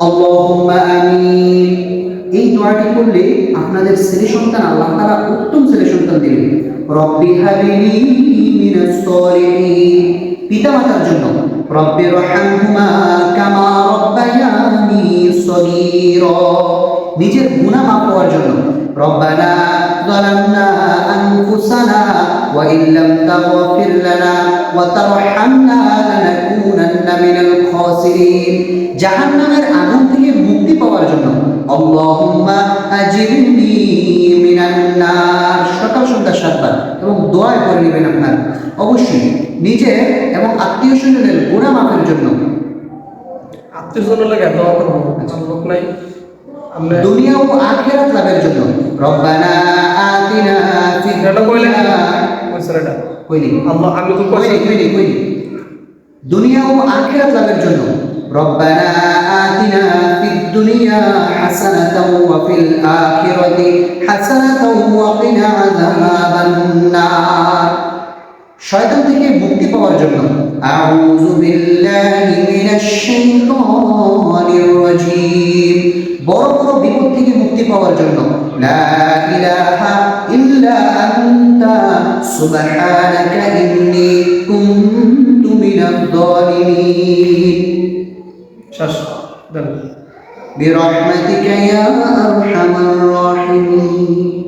আল্লাহুম্মা আমিন। এই দোয়াটি করলে আপনাদের ছেলে সন্তান, আল্লাহ তাআলা উত্তম ছেলে সন্তান দিবেন। রব্বি হাবিলি মিনাস সালিহিন। পিতামাতার জন্য। রব্বি রহমহুমা কামা রব্বায়ানি সগীরা। নিজের গুনাহ মাফ করার জন্য। রব্বানা যালামনা আনফুসানা ওয়া ইল্লাম তাগফির লানা ওয়া তারহামনা লানাকুনান্না মিনাল খাসিরিন। জাহান নামের আগুন থেকে মুক্তি পাওয়ার জন্য। আল্লাহুম্মা আজিরনি মিনান নার। সকাল সন্ধ্যা সাতবার এবং দোয়ায় করে নেবেন আপনার। অবশ্যই নিজে এবং আত্মীয় স্বজনের গোড়া মাপের জন্য। আত্মীয় স্বজনের লাগে দোয়া করব লোক নাই। দুনিয়া ও আখিরাত লাভের জন্য। রব্বানা আতিনা এটা কইলেন ওই কইলি। আল্লাহ আমি তো কইলি কইলি। দুনিয়া ও আখিরাত লাভের জন্য। ফিদ দুনিয়া হাসানাতাও ওয়া ফিল আখিরাতি হাসানাতাও ওয়া কিনা আযাবান নার শয়তান থেকে মুক্তি পাওয়ার জন্য আউযু বিল্লাহি মিনাশ শাইতানির রাজীম। বড় বড় বিপদ থেকে মুক্তি পাওয়ার জন্য লা ইলাহা ইল্লা আনতা, সুবহানাকা ইন্নী কুনতু মিনাজ জালিমিন শেষ برحمتك يا أرحم الراحمين